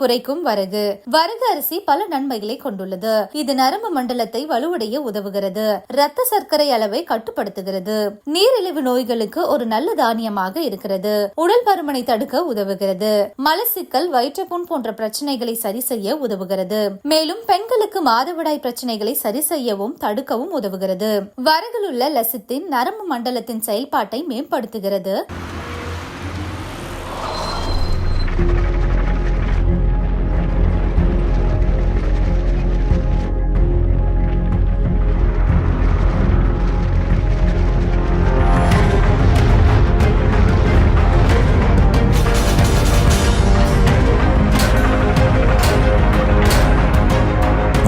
குறைக்கும் வரகு வரகு அரிசி பல நன்மைகளை கொண்டுள்ளது. இது நரம்பு மண்டலத்தை வலுவடைய உதவுகிறது. இரத்த சர்க்கரை அளவை கட்டுப்படுத்துகிறது. நீரிழிவு நோய்களுக்கு ஒரு நல்ல தானியமாக இருக்கிறது. உடல் பருமனை தடுக்க உதவுகிறது. மலசிக்கல் வயிற்றுப்புண் போன்ற பிரச்சனைகளை சரி செய்ய உதவுகிறது. மேலும் பெண்களுக்கு மாதவிடாய் பிரச்சனைகளை சரி செய்யவும் தடுக்கவும் உதவுகிறது. வரகில் உள்ள லசித்தின் நரம்பு மண்டலத்தின் செயல்பாட்டை மேம்படுத்துகிறது.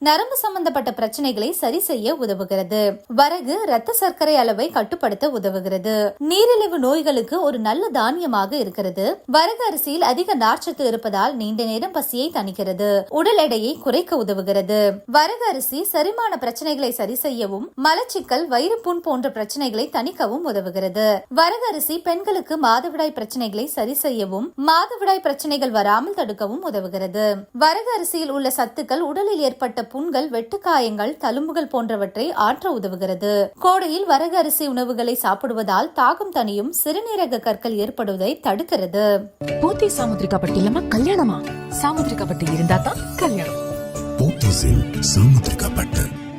நரம்பு சம்பந்தப்பட்ட பிரச்சனைகளை சரி செய்ய உதவுகிறது. வரகு ரத்த சர்க்கரை அளவை கட்டுப்படுத்த உதவுகிறது. நீரிழிவு நோய்களுக்கு ஒரு நல்ல தானியமாக இருக்கிறது. வரகு அரிசியில் அதிக நார்ச்சத்து இருப்பதால் நீண்ட நேரம் பசியை தணிக்கிறது. உடல் எடையை குறைக்க உதவுகிறது. வரகு அரிசி செரிமான பிரச்சனைகளை சரி செய்யவும் மலச்சிக்கல் வயிறுப்புண் போன்ற பிரச்சனைகளை தணிக்கவும் உதவுகிறது. வரகு அரிசி பெண்களுக்கு மாதவிடாய் பிரச்சனைகளை சரி செய்யவும் மாதவிடாய் பிரச்சனைகள் வராமல் தடுக்கவும் உதவுகிறது. வரகு அரிசியில் உள்ள சத்துக்கள் உடலில் ஏற்பட்ட புண்கள் வெட்டுக்காயங்கள் தழும்புகள் போன்றவற்றை ஆற்ற உதவுகிறது. கோடையில் வரகு அரிசி உணவுகளை சாப்பிடுவதால் தாகம் தனியும் சிறுநீரக கற்கள் ஏற்படுவதை தடுக்கிறது. போத்தி சாமுத்திரிகா பட்டி இல்லாம கல்யாணமா? சாமுத்திரிகா பட்டி இருந்தா தான் கல்யாணம். போத்தீஸில் சாமுத்திரிகா பட்டு.